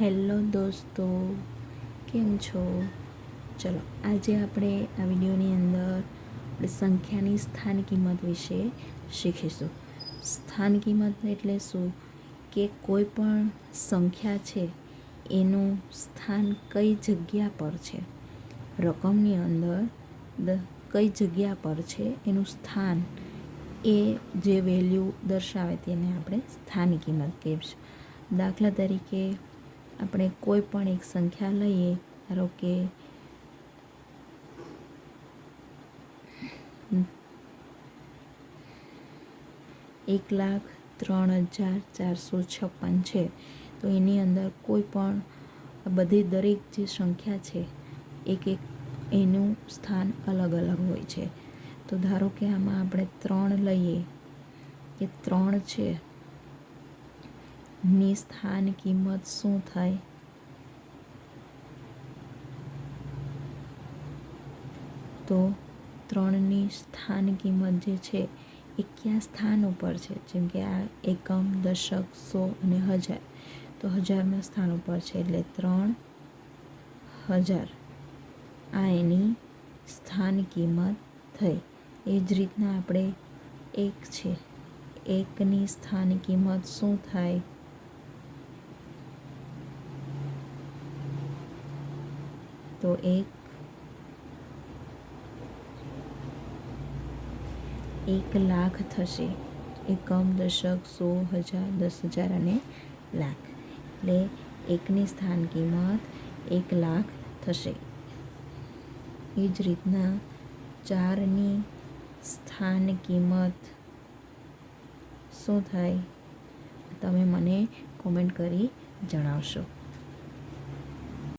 Hello દોસ્તો, કેમ છો? ચલો, આજે આપણે આ વિડીયોની અંદર આપણે સંખ્યાની સ્થાન કિંમત વિશે શીખીશું. સ્થાન કિંમત એટલે શું? કે કોઈ પણ સંખ્યા છે, એનું સ્થાન કઈ જગ્યા પર છે? રકમની અંદર દ, કઈ જગ્યા પર છે, એનું સ્થાન? એ જે વેલ્યુ દર્શાવે તેને આપણે સ્થાન કિંમત કહીશું. દાખલા તરીકે આપણે કોઈ પણ એક સંખ્યા લઈએ, ધારો કે એક લાખ ત્રણ હજાર ચારસો છપ્પન છે. તો એની અંદર કોઈ પણ બધી દરેક જે સંખ્યા છે, એક એક એનું સ્થાન અલગ અલગ હોય છે. તો ધારો કે આમાં આપણે ત્રણ લઈએ કે ત્રણ છે. ની સ્થાન કિંમત શું થાય? તો ત્રણની સ્થાન કિંમત જે છે, એ કયા સ્થાન ઉપર છે? જેમ કે આ એકમ, દશક, સો અને હજાર. તો હજારના સ્થાન ઉપર છે એટલે ત્રણ હજાર. આ એની સ્થાન કિંમત થઈ. એ જ રીતના આપણે એક છે. એકની સ્થાન કિંમત શું થાય? તો એક એક લાખ થશે. એકમ દશક સો હજાર, દસ હજાર અને લાખ. એટલે એકની સ્થાન કિંમત એક લાખ થશે. એ જ રીતના ચારની સ્થાન કિંમત શું થાય? તમે મને કોમેન્ટ કરી જણાવશો.